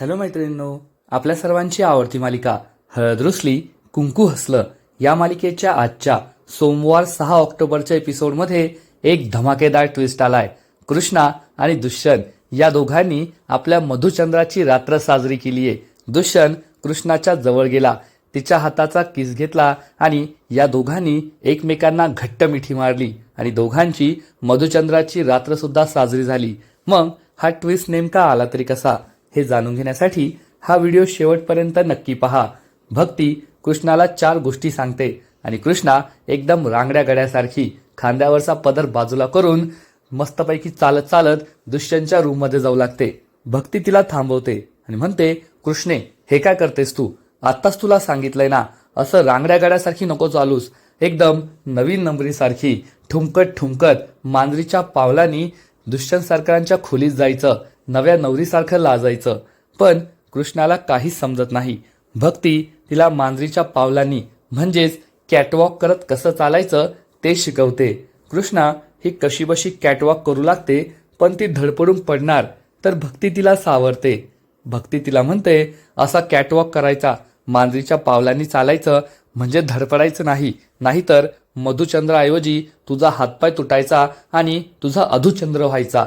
Hello मैत्रिणींनो आपल्या सर्वांची आवडती मालिका हळद रुसली कुंकू हसलं या मालिकेच्या आजच्या सोमवार सहा ऑक्टोबरच्या एपिसोडमध्ये एक धमाकेदार ट्विस्ट आलाय. कृष्णा आणि दुष्यंत या दोघांनी आपल्या मधुचंद्राची रात्र साजरी केली आहे दुष्यंत कृष्णाच्या जवळ गेला तिच्या हाताचा किस घेतला आणि या दोघांनी एकमेकांना घट्ट मिठी मारली आणि दोघांची मधुचंद्राची रात्रसुद्धा साजरी झाली. मग हा ट्विस्ट नेमका आला तरी कसा? हे जाणून घेण्यासाठी हा व्हिडिओ शेवटपर्यंत नक्की पहा. भक्ती कृष्णाला चार गोष्टी सांगते आणि कृष्णा एकदम रांगड्या गड्यासारखी खांद्यावरचा पदर बाजूला करून मस्तपैकी चालत चालत दुष्यंतच्या रूममध्ये जाऊ लागते. भक्ती तिला थांबवते आणि म्हणते कृष्णे हे काय करतेस तू? आत्ताच तुला सांगितलंय ना असं रांगड्या गाड्यासारखी नको चालूस. एकदम नवीन नंबरीसारखी ठुमकत ठुमकत मांजरीच्या पावलांनी दुष्यंत सरकारांच्या खोलीत जायचं. नव्या नवरीसारखं लाजायचं. पण कृष्णाला काहीच समजत नाही. भक्ती तिला मांजरीच्या पावलांनी म्हणजेच कॅटवॉक करत कसं चालायचं ते शिकवते. कृष्णा ही कशीबशी कॅटवॉक करू लागते पण ती धडपडून पडणार तर भक्ती तिला सावरते. भक्ती तिला म्हणते असा कॅटवॉक करायचा मांजरीच्या पावलांनी चालायचं म्हणजे धडपडायचं नाही नाहीतर मधुचंद्राऐवजी तुझा हातपाय तुटायचा आणि तुझा अधुचंद्र व्हायचा.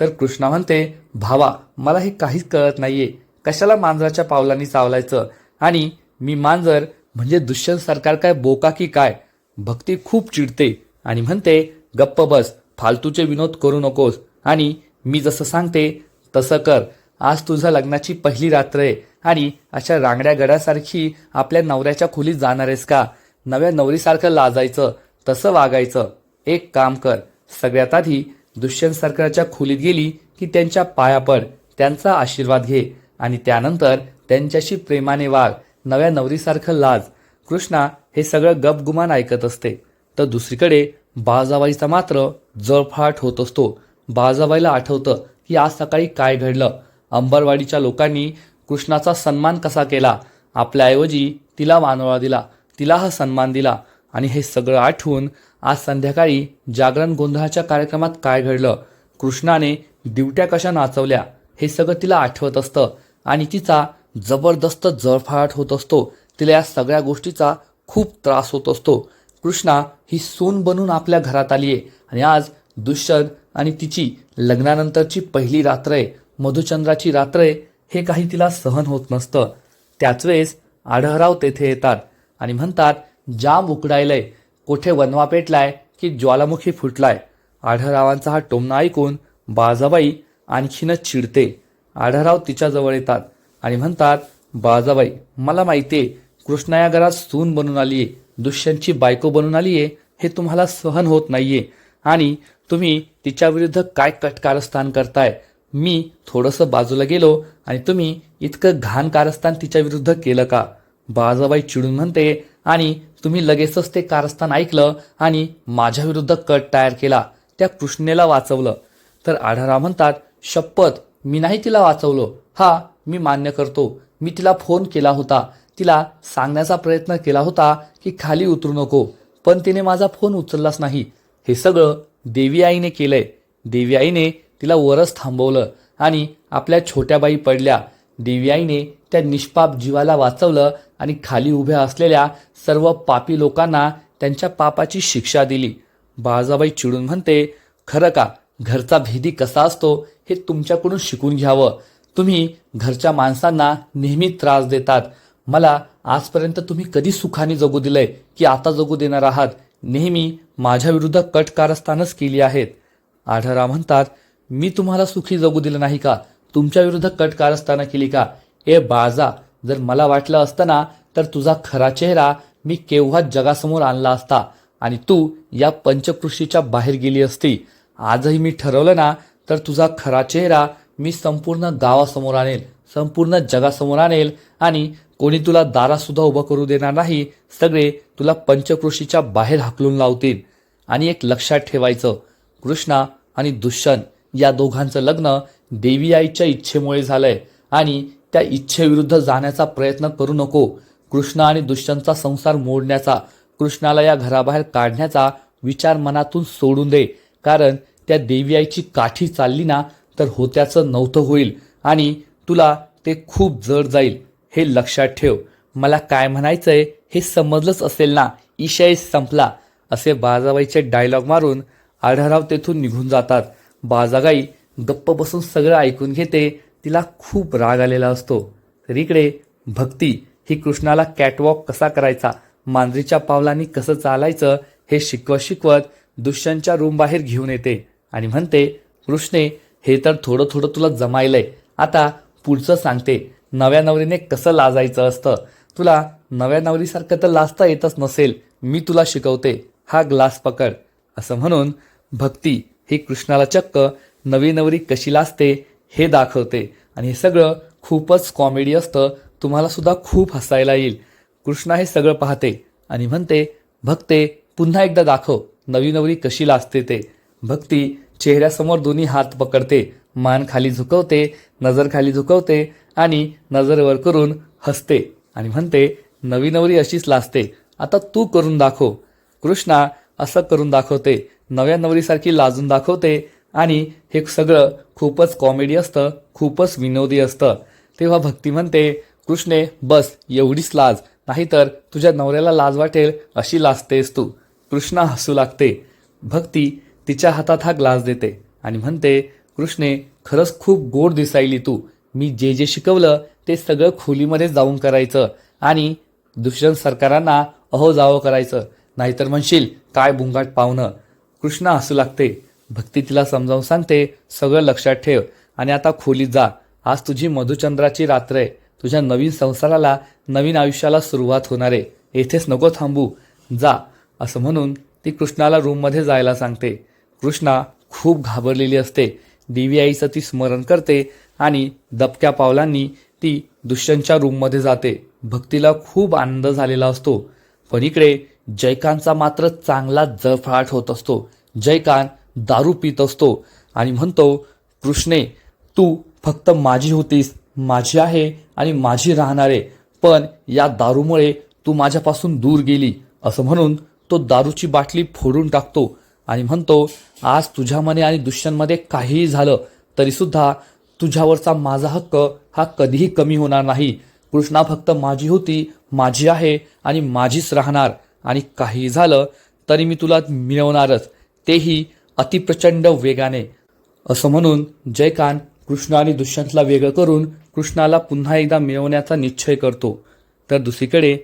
तर कृष्णा म्हणते भावा मला हे काहीच कळत नाहीये. कशाला मांजराच्या पावलांनी चावलायचं? आणि मी मांजर म्हणजे दुष्यंत सरकार काय बोका की काय? भक्ती खूप चिडते आणि म्हणते गप्प बस फालतूचे विनोद करू नकोस. आणि मी जसं सांगते तसं कर. आज तुझा लग्नाची पहिली रात्र आहे आणि अशा रांगड्या गड्यासारखी आपल्या नवऱ्याच्या खोलीत जाणार आहेस का? नव्या नवरीसारखं लाजायचं तसं वागायचं. एक काम कर. सगळ्यात आधी दुष्यंत सरकारच्या खोलीत गेली की त्यांच्या पाया पड त्यांचा आशीर्वाद घे आणि त्यानंतर त्यांच्याशी प्रेमाने वाग नव्या नवरीसारखं लाज. कृष्णा हे सगळं गपगुमान ऐकत असते. तर दुसरीकडे बाळजाबाईचा मात्र जळफाट होत असतो. बाळजाबाईला आठवतं की आज सकाळी काय घडलं. अंबरवाडीच्या लोकांनी कृष्णाचा सन्मान कसा केला. आपल्याऐवजी तिला मानवळा दिला. तिला हा सन्मान दिला. आणि हे सगळं आठवून आज संध्याकाळी जागरण गोंधळाच्या कार्यक्रमात काय घडलं. कृष्णाने दिवट्या कशा नाचवल्या हे सगळं तिला आठवत असतं. आणि तिचा जबरदस्त जळफाट होत असतो. तिला या सगळ्या गोष्टीचा खूप त्रास होत असतो. कृष्णा ही सून बनून आपल्या घरात आली आहे आणि आज दुष्यंत आणि तिची लग्नानंतरची पहिली रात्र आहे. मधुचंद्राची रात्र आहे. हे काही तिला सहन होत नसतं. त्याच वेळेस आढळराव तेथे येतात आणि म्हणतात जाम उकडायलंय. कोठे वनवा पेटलाय की ज्वालामुखी फुटलाय? आढळरावांचा हा टोमणा ऐकून बाळजाबाई आणखीनच चिडते. आढळराव तिच्याजवळ येतात आणि म्हणतात बाळजाबाई मला माहितीये कृष्णा या घरात सून बनून आली आहे दुष्यंतची बायको बनून आली आहे हे तुम्हाला सहन होत नाहीये. आणि तुम्ही तिच्या विरुद्ध काय कटकारस्थान करताय? मी थोडंसं बाजूला गेलो आणि तुम्ही इतकं घाण कारस्थान तिच्या विरुद्ध केलं का? बाळाजाबाई चिडून म्हणते आणि तुम्ही लगेचच ते कारस्थान ऐकलं आणि माझ्या विरुद्ध कट तयार केला. त्या कृष्णेला वाचवलं. तर आढारा म्हणतात शपथ मी नाही तिला वाचवलं. हा मी मान्य करतो. मी तिला फोन केला होता. तिला सांगण्याचा प्रयत्न केला होता की खाली उतरू नको. पण तिने माझा फोन उचललाच नाही. हे सगळं देवी आईने केलंय. देवी आईने तिला वरच थांबवलं आणि आपल्या छोट्या बाई पडल्या. देवी आईने त्या निष्पाप जीवाला वाचवलं आणि खाली उभ्या असलेल्या सर्व पापी लोकांना त्यांच्या पापाची शिक्षा दिली. बाळजाबाई चिडून म्हणते खरं का? घरचा भेदी कसा असतो हे तुमच्याकडून शिकून घ्यावं. तुम्ही घरच्या माणसांना नेहमी त्रास देतात. मला आजपर्यंत तुम्ही कधी सुखाने जगू दिलंय की आता जगू देणार आहात नेहमी माझ्या विरुद्ध कट कारस्थानच केली आहेत. आढळराव म्हणतात मी तुम्हाला सुखी जगू दिलं नाही का? तुमच्या विरुद्ध कट कारस्थानं केली का? ए बाजा जर मला वाटलं असतं ना तर तुझा खरा चेहरा मी केव्हाच जगासमोर आणला असता आणि तू या पंचकृषीच्या बाहेर गेली असती. आजही मी ठरवलं ना तर तुझा खरा चेहरा मी संपूर्ण गावासमोर आणेल संपूर्ण जगासमोर आणेल आणि कोणी तुला दारासुद्धा उभं करू देणार नाही सगळे तुला पंचकृषीच्या बाहेर हाकलून लावतील. आणि एक लक्षात ठेवायचं कृष्णा आणि दुष्यंत या दोघांचं लग्न देवी आईच्या इच्छेमुळे झालंय आणि त्या इच्छेविरुद्ध जाण्याचा प्रयत्न करू नको. कृष्णा आणि दुष्यंतचा संसार मोडण्याचा कृष्णाला या घराबाहेर काढण्याचा विचार मनातून सोडून दे. कारण त्या देवी आईची काठी चालली ना तर होत्याचं नव्हतं होईल. आणि तुला ते खूप जड जाईल हे लक्षात ठेव. मला काय म्हणायचं आहे हे समजलंच असेल ना ईशय संपला. असे बाजाबाईचे डायलॉग मारून आढळराव तेथून निघून जातात. बाजागाई गप्प बसून सगळं ऐकून घेते तिला खूप राग आलेला असतो. तर इकडे भक्ती ही कृष्णाला कॅटवॉक कसा करायचा मांजरीच्या पावलांनी कसं चालायचं हे शिकवत शिकवत दुष्यंतच्या रूम बाहेर घेऊन येते आणि म्हणते कृष्णे हे तर थोडं थोडं तुला जमायलंय. आता पुढचं सांगते. नव्या नवरीने कसं लाजायचं असतं? तुला नव्या नवरीसारखं तर लाजता येतच नसेल. मी तुला शिकवते. हा ग्लास पकड. असं म्हणून भक्ती ही कृष्णाला चक्क नवी नवरी कशी लाजते हे दाखवते. आणि हे सगळं खूपच कॉमेडी असतं. तुम्हाला सुद्धा खूप हसायला येईल. कृष्णा हे सगळं पाहते आणि म्हणते भक्ते पुन्हा एकदा दाखव. नवी नवरी कशी लाजते ते. भक्ती चेहऱ्यासमोर दोन्ही हात पकडते. मान खाली झुकवते नजर खाली झुकवते आणि नजर वर करून हसते आणि म्हणते नवी नवरी अशीच लाजते. आता तू करून दाखव. कृष्णा असं करून दाखवते. नव्या नवरीसारखी लाजून दाखवते आणि हे सगळं खूपच कॉमेडी असतं खूपच विनोदी असतं. तेव्हा भक्ती म्हणते कृष्णे बस एवढीच लाज. नाहीतर तुझ्या नवऱ्याला लाज वाटेल अशी लाजतेस तू. कृष्णा हसू लागते. भक्ती तिच्या हातात हा ग्लास देते आणि म्हणते कृष्णे खरंच खूप गोड दिसायली तू. मी जे जे शिकवलं ते सगळं खोलीमध्ये जाऊन करायचं आणि दुष्यंत सरकारांना अहो जावं करायचं. नाहीतर म्हणशील काय बुंगाट पाहुणं कृष्णा हसू लागते. भक्ती तिला समजावून सांगते सगळं लक्षात ठेव आणि आता खोलीत जा. आज तुझी मधुचंद्राची रात्र आहे. तुझ्या नवीन संसाराला नवीन आयुष्याला सुरुवात होणार आहे. येथेच नको थांबू. जा. असं म्हणून ती कृष्णाला रूममध्ये जायला सांगते. कृष्णा खूप घाबरलेली असते. देवी आईचं ती स्मरण करते आणि दबक्या पावलांनी ती दुष्यंतच्या रूममध्ये जाते. भक्तीला खूप आनंद झालेला असतो. पण इकडे जयकांतचा मात्र चांगला जळफळाट होत असतो. जयकांत दारू पित असतो आणि म्हणतो कृष्णे तू फक्त माझी होतीस. माझी आहे आणि माझी राहणार आहे. पण या दारूमुळे तू माझ्यापासून दूर गेली. असं म्हणून तो दारूची बाटली फोडून टाकतो आणि म्हणतो आज तुझ्यामध्ये आणि दुष्यांमध्ये काहीही झालं तरीसुद्धा तुझ्यावरचा माझा हक्क हा कधीही कमी होणार नाही. कृष्णा फक्त माझी होती माझी आहे आणि माझीच राहणार. आणि काही झालं तरी मी तुला मिळवणारच. तेही अतिप्रचंड वेगाने. असं म्हणून जयकांत कृष्ण आणि दुष्यंतला वेगळं करून कृष्णाला पुन्हा एकदा मिळवण्याचा निश्चय करतो. तर दुसरीकडे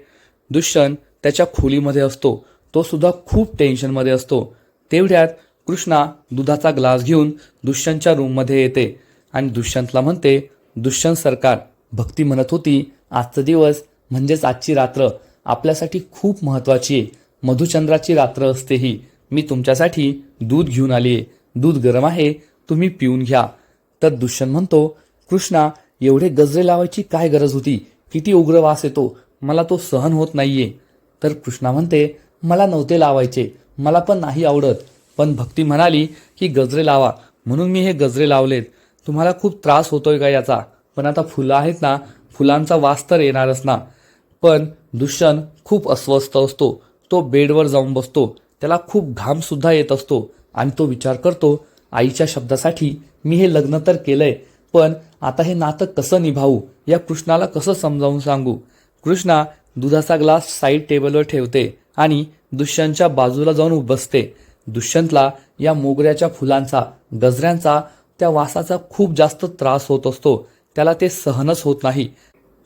दुष्यंत त्याच्या खोलीमध्ये असतो. तो सुद्धा खूप टेन्शनमध्ये असतो. तेवढ्यात कृष्णा दुधाचा ग्लास घेऊन दुष्यंतच्या रूममध्ये येते आणि दुष्यंतला म्हणते दुष्यंत सरकार भक्ती म्हणत होती आजचा दिवस म्हणजेच आजची रात्र आपल्यासाठी खूप महत्वाची आहे. मधुचंद्राची रात्र असते ही. मी तुमच्यासाठी दूध घेऊन आली आहे दूध गरम आहे तुम्ही पिऊन घ्या. तर दुष्यंत म्हणतो कृष्णा एवढे गजरे लावायची काय गरज होती? किती उग्र वास येतो. मला तो सहन होत नाहीये. तर कृष्णा म्हणते मला नव्हते लावायचे. मला पण नाही आवडत. पण भक्ती म्हणाली की गजरे लावा. म्हणून मी हे गजरे लावलेत. तुम्हाला खूप त्रास होतोय का याचा? पण आता फुलं आहेत ना फुलांचा वास तर येणारच ना. पण दुष्यंत खूप अस्वस्थ असतो. तो बेडवर जाऊन बसतो. त्याला खूप घामसुद्धा येत असतो. आणि तो विचार करतो आईच्या शब्दासाठी मी हे लग्न तर केलंय पण आता हे नातं कसं निभावू? या कृष्णाला कसं समजावून सांगू? कृष्णा दुधाचा ग्लास साईड टेबलवर ठेवते. आणि दुष्यंतच्या बाजूला जाऊन बसते. दुष्यंतला या मोगऱ्याच्या फुलांचा गजऱ्यांचा त्या वासाचा खूप जास्त त्रास होत असतो. त्याला ते सहनच होत नाही.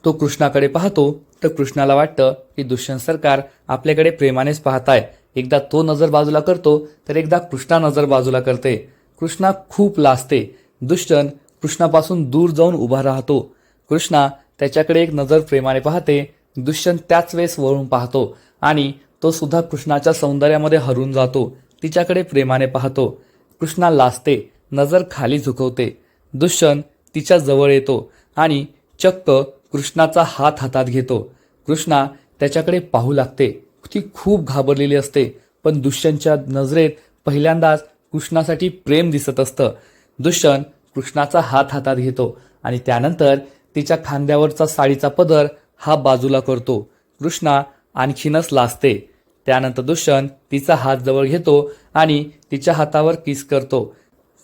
तो कृष्णाकडे पाहतो. तर कृष्णाला वाटतं की दुष्यंत सरकार आपल्याकडे प्रेमानेच पाहताय. एकदा तो नजर बाजूला करतो तर एकदा कृष्णा नजर बाजूला करते. कृष्णा खूप लाजते. दुष्यंत कृष्णापासून दूर जाऊन उभा राहतो. कृष्णा त्याच्याकडे एक नजर प्रेमाने पाहते. दुष्यंत त्याच वेळेस वळून पाहतो. आणि तो सुद्धा कृष्णाच्या सौंदर्यामध्ये हरून जातो तिच्याकडे प्रेमाने पाहतो. कृष्णा लाजते नजर खाली झुकवते. दुष्यंत तिच्या जवळ येतो आणि चक्क कृष्णाचा हात हातात घेतो. कृष्णा त्याच्याकडे पाहू लागते. ती खूप घाबरलेली असते पण दुष्यंतच्या नजरेत पहिल्यांदाच कृष्णासाठी प्रेम दिसत असतं. दुष्यंत कृष्णाचा हात हातात घेतो आणि त्यानंतर तिच्या खांद्यावरचा साडीचा पदर हा बाजूला करतो. कृष्णा आणखीनच लाजते. त्यानंतर दुष्यंत तिचा हात जवळ घेतो आणि तिच्या हातावर किस करतो.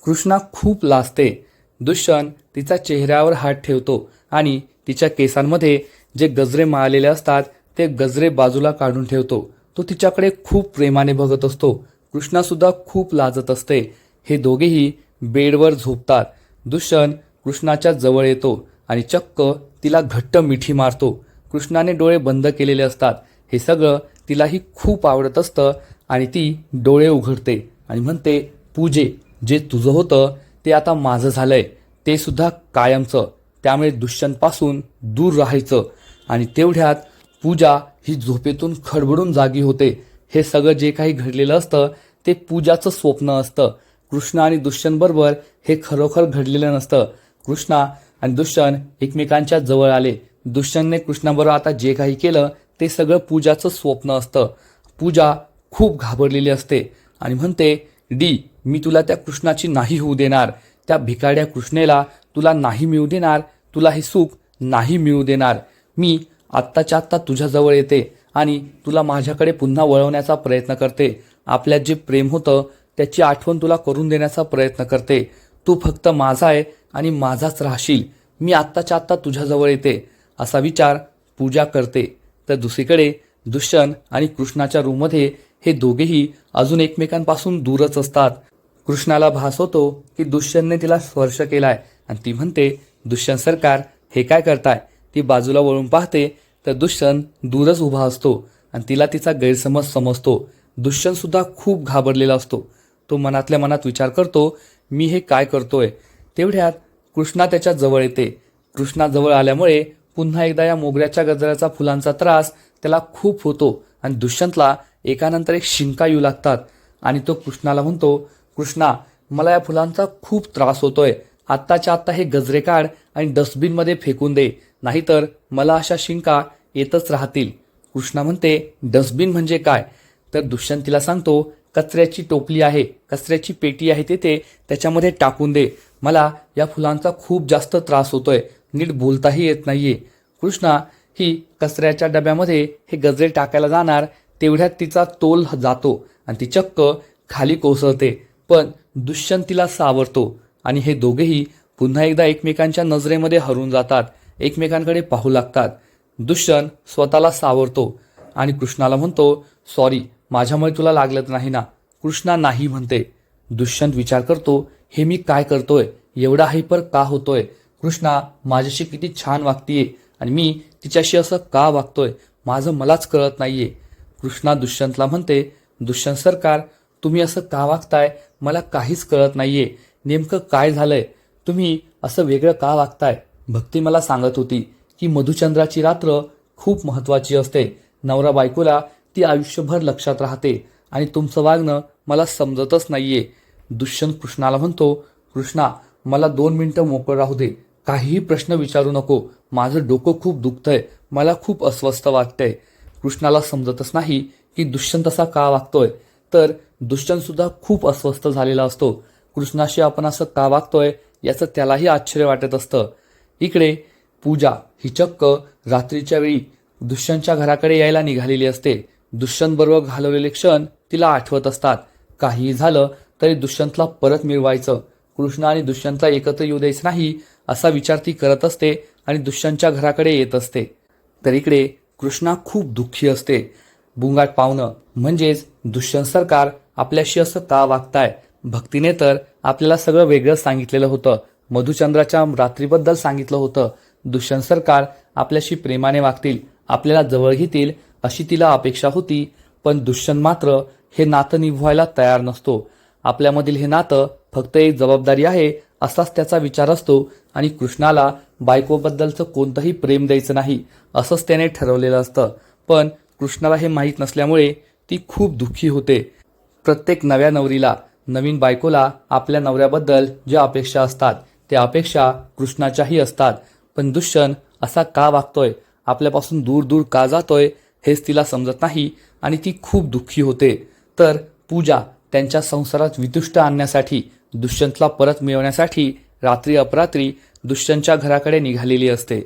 कृष्णा खूप लाजते. दुष्यंत तिचा चेहऱ्यावर हात ठेवतो आणि तिच्या केसांमध्ये जे गजरे माळलेले असतात ते गजरे बाजूला काढून ठेवतो. तो तिच्याकडे खूप प्रेमाने बघत असतो. कृष्णासुद्धा खूप लाजत असते. हे दोघेही बेडवर झोपतात. दुष्यंत कृष्णाच्या जवळ येतो आणि चक्क तिला घट्ट मिठी मारतो. कृष्णाने डोळे बंद केलेले असतात. हे सगळं तिलाही खूप आवडत असतं आणि ती डोळे उघडते आणि म्हणते पूजे जे तुझं होतं ते आता माझं झालंय. ते सुद्धा कायमचं. त्यामुळे दुष्यंतपासून दूर राहायचं. आणि तेवढ्यात पूजा ही झोपेतून खडबडून जागी होते. हे सगळं जे काही घडलेलं असतं ते पूजाचं स्वप्न असतं. कृष्ण आणि दुष्यंतबरोबर हे खरोखर घडलेलं नसतं. कृष्णा आणि दुष्यंत एकमेकांच्या जवळ आले. दुष्यंतने कृष्णाबरोबर आता जे काही केलं ते सगळं पूजाचं स्वप्न असतं. पूजा खूप घाबरलेली असते. आणि म्हणते डी मी तुला त्या कृष्णाची नाही होऊ देणार. त्या भिकाड्या कृष्णेला तुला नाही मिळू देणार. तुला हे सुख नाही मिळू देणार. मी आत्ताच्या आत्ता तुझ्याजवळ येते आणि तुला माझ्याकडे पुन्हा वळवण्याचा प्रयत्न करते. आपल्यात जे प्रेम होतं त्याची आठवण तुला करून देण्याचा प्रयत्न करते. तू फक्त माझा आहे आणि माझाच राहशील. मी आत्ताच्या आत्ता तुझ्याजवळ येते. असा विचार पूजा करते. तर दुसरीकडे दुष्यंत आणि कृष्णाच्या रूममध्ये हे दोघेही अजून एकमेकांपासून दूरच असतात. कृष्णाला भास होतो की दुष्यंतने तिला स्पर्श केलाय. आणि ती म्हणते दुष्यंत सरकार हे काय करताय? ती बाजूला वळून पाहते तर दुष्यंत दूरच उभा असतो आणि तिला तिचा गैरसमज समजतो. दुष्यंत सुद्धा खूप घाबरलेला असतो. तो मनातल्या मनात विचार करतो मी हे काय करतोय? तेवढ्यात कृष्णा त्याच्याजवळ येते. कृष्णाजवळ आल्यामुळे पुन्हा एकदा या मोगऱ्याच्या गजराचा फुलांचा त्रास त्याला खूप होतो आणि दुष्यंतला एकानंतर एक शिंका येऊ लागतात. आणि तो कृष्णाला म्हणतो कृष्णा मला या फुलांचा खूप त्रास होतोय. आत्ताच्या आत्ता हे गजरे काढ आणि डस्टबिनमध्ये फेकून दे. नाहीतर मला अशा शिंका येतच राहतील. कृष्णा म्हणते डस्टबिन म्हणजे काय? तर दुष्यंतीला सांगतो कचऱ्याची टोपली आहे. कचऱ्याची पेटी आहे तेथे. त्याच्यामध्ये टाकून दे. मला या फुलांचा खूप जास्त त्रास होतोय. नीट बोलताही येत नाहीये. कृष्णा ही कचऱ्याच्या डब्यामध्ये हे गजरे टाकायला जाणार तेवढ्यात तिचा तोल जातो आणि ती चक्क खाली कोसळते पण दुष्यंत तिला सावरतो आणि हे दोघेही पुन्हा एकदा एकमेकांच्या नजरेमध्ये हरून जातात एकमेकांकडे पाहू लागतात. दुष्यंत स्वतःला सावरतो आणि कृष्णाला म्हणतो सॉरी माझ्यामुळे तुला लागलं नाही ना. कृष्णा नाही म्हणते. दुष्यंत विचार करतो हे मी काय करतोय? एवढा हायपर का होतोय? कृष्णा माझ्याशी किती छान वागतीये आणि मी तिच्याशी असं का वागतोय माझं मलाच कळत नाहीये. कृष्णा दुष्यंतला म्हणते दुष्यंत सरकार तुम्ही असं का वागताय? मला काहीच कळत नाहीये. नेमकं काय झालंय? तुम्ही असं वेगळं का वागताय? भक्ती मला सांगत होती की मधुचंद्राची रात्र खूप महत्वाची असते. नवरा बायकोला ती आयुष्यभर लक्षात राहते आणि तुमचं वागणं मला समजतच नाहीये. दुष्यंत कृष्णाला म्हणतो कृष्णा मला दोन मिनटं मोकळं राहू दे. काहीही प्रश्न विचारू नको. माझं डोकं खूप दुखतंय. मला खूप अस्वस्थ वाटतंय. कृष्णाला समजतच नाही की दुष्यंत असा का वागतोय. तर दुष्यंत सुद्धा खूप अस्वस्थ झालेला असतो. कृष्णाशी आपण असं का वागतोय याचं त्यालाही आश्चर्य वाटत असतं. इकडे पूजा ही चक्क रात्रीच्या वेळी दुष्यंतच्या घराकडे यायला निघालेली असते. दुष्यंत बरोबर घालवलेले क्षण तिला आठवत असतात. काहीही झालं तरी दुष्यंतला परत मिळवायचं. कृष्ण आणि दुष्यंतला एकत्र येऊ द्यायचं नाही. असा विचार ती करत असते आणि दुष्यंतच्या घराकडे येत असते. तर इकडे कृष्णा खूप दुःखी असते. बुंगाट पावणं म्हणजेच दुष्यंत सरकार आपल्याशी असं का वागताय? भक्तीने तर आपल्याला सगळं वेगळं सांगितलेलं होतं. मधुचंद्राच्या रात्रीबद्दल सांगितलं होतं. दुष्यंत सरकार आपल्याशी प्रेमाने वागतील आपल्याला जवळ घेतील अशी तिला अपेक्षा होती. पण दुष्यंत मात्र हे नातं निभवायला तयार नसतो. आपल्यामधील हे नातं फक्त एक जबाबदारी आहे असाच त्याचा विचार असतो आणि कृष्णाला बायकोबद्दलचं कोणतंही प्रेम द्यायचं नाही असंच त्याने ठरवलेलं असतं. पण कृष्णाला हे माहीत नसल्यामुळे ती खूप दुःखी होते. प्रत्येक नव्या नवरीला नवीन बायकोला आपल्या नवऱ्याबद्दल ज्या अपेक्षा असतात त्या अपेक्षा कृष्णाच्याही असतात. पण दुष्यन असा का वागतोय आपल्यापासून दूर दूर का जातोय हेच तिला समजत नाही आणि ती खूप दुःखी होते. तर पूजा त्यांच्या संसारात वितुष्ट आणण्यासाठी दुष्यंतला परत मिळवण्यासाठी रात्री अपरात्री दुष्यंतच्या घराकडे निघालेली असते.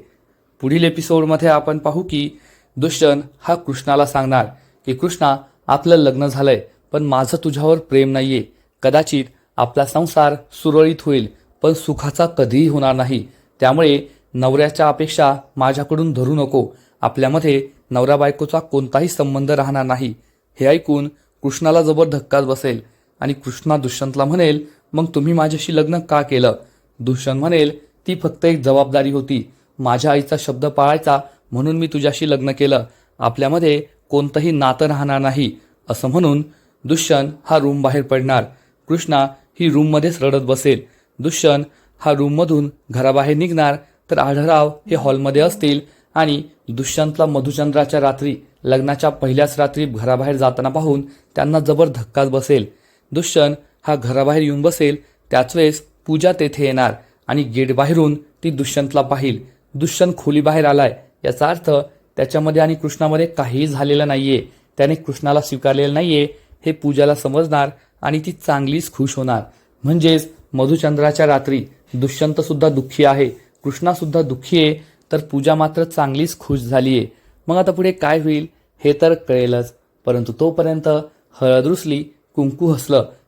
पुढील एपिसोडमध्ये आपण पाहू की दुष्यंत हा कृष्णाला सांगणार की कृष्णा आपलं लग्न झालंय पण माझं तुझ्यावर प्रेम नाहीये. कदाचित आपला संसार सुरळीत होईल पण सुखाचा कधीही होणार नाही. त्यामुळे नवऱ्याच्या अपेक्षा माझ्याकडून धरू नको. आपल्यामध्ये नवरा बायकोचा कोणताही संबंध राहणार नाही. हे ऐकून कृष्णाला जबर धक्काच बसेल आणि कृष्णा दुष्यंतला म्हणेल मग तुम्ही माझ्याशी लग्न का केलं? दुष्यंत म्हणेल ती फक्त एक जबाबदारी होती. माझ्या आईचा शब्द पाळायचा म्हणून मी तुझ्याशी लग्न केलं. आपल्यामध्ये कोणतंही नातं राहणार नाही. असं म्हणून दुष्यंत हा रूम बाहेर पडणार. कृष्णा ही रूममध्येच रडत बसेल. दुष्यंत हा रूममधून घराबाहेर निघणार तर आढळराव हे हॉलमध्ये असतील आणि दुष्यंतला मधुचंद्राच्या रात्री लग्नाच्या पहिल्याच रात्री घराबाहेर जाताना पाहून त्यांना जबर धक्काच बसेल. दुष्यंत हा घराबाहेर येऊन बसेल त्याच वेळेस पूजा तेथे येणार आणि गेट बाहेरून ती दुष्यंतला पाहिल. दुष्यंत खोलीबाहेर आलाय. याचा अर्थ त्याच्यामध्ये आणि कृष्णामध्ये काहीही झालेलं नाहीये. त्याने कृष्णाला स्वीकारलेलं नाहीये. हे पूजाला समजणार आणि ती चांगलीच खुश होणार. म्हणजेच मधुचंद्राच्या रात्री दुष्यंत सुद्धा दुःखी आहे. कृष्णा सुद्धा दुःखी आहे. तर पूजा मात्र चांगलीच खुश झालीये. मग आता पुढे काय होईल हे तर कळेलच. परंतु तोपर्यंत हळद रुसली कुंकू हसलं.